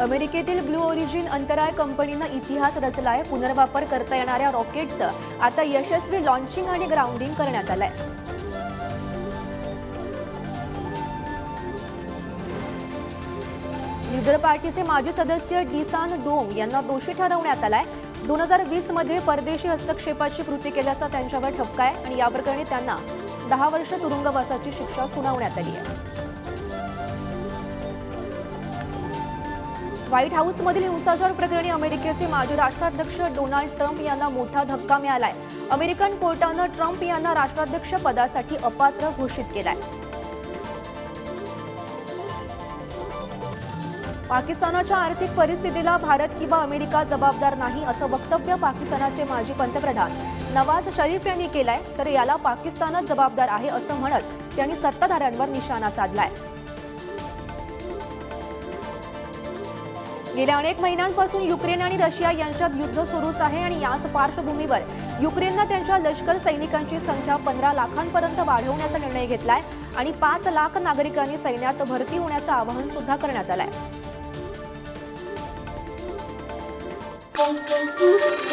अमेरिकेतील blue origin अंतराळ कंपनीनं इतिहास रचलाय पुनर्वापर करता येणाऱ्या रॉकेटचं आता यशस्वी लॉन्चिंग आणि ग्राउंडिंग करण्यात आलंय. लिबरल पार्टीचे माजी सदस्य डिसान डोंग यांना दोषी ठरवण्यात आलाय. दोन हजार वीसमध्ये परदेशी हस्तक्षेपाची कृती केल्याचा त्यांच्यावर ठपका आहे आणि या प्रकरणी त्यांना दहा वर्ष तुरुंगवासाची शिक्षा सुनावण्यात आली आहे. व्हाईट हाऊसमधील हिंसाचार प्रकरणी अमेरिकेचे माजी राष्ट्राध्यक्ष डोनाल्ड ट्रम्प यांना मोठा धक्का मिळालाय. अमेरिकन कोर्टानं ट्रम्प यांना राष्ट्राध्यक्ष पदासाठी अपात्र घोषित केलाय. पाकिस्तानाच्या आर्थिक परिस्थितीला भारत किंवा अमेरिका जबाबदार नाही असं वक्तव्य पाकिस्तानाचे माजी पंतप्रधान नवाज शरीफ यांनी केलंय तर याला पाकिस्तानच जबाबदार आहे असं म्हणत त्यांनी सत्ताधाऱ्यांवर निशाणा साधलाय. गेल्या अनेक महिन्यांपासून युक्रेन आणि रशिया यांच्यात युद्ध सुरूच आहे आणि याच पार्श्वभूमीवर युक्रेननं त्यांच्या लष्कर सैनिकांची संख्या पंधरा लाखांपर्यंत वाढवण्याचा निर्णय घेतलाय आणि पाच लाख नागरिकांनी सैन्यात भरती होण्याचं आवाहन सुद्धा करण्यात आलंय Thank you.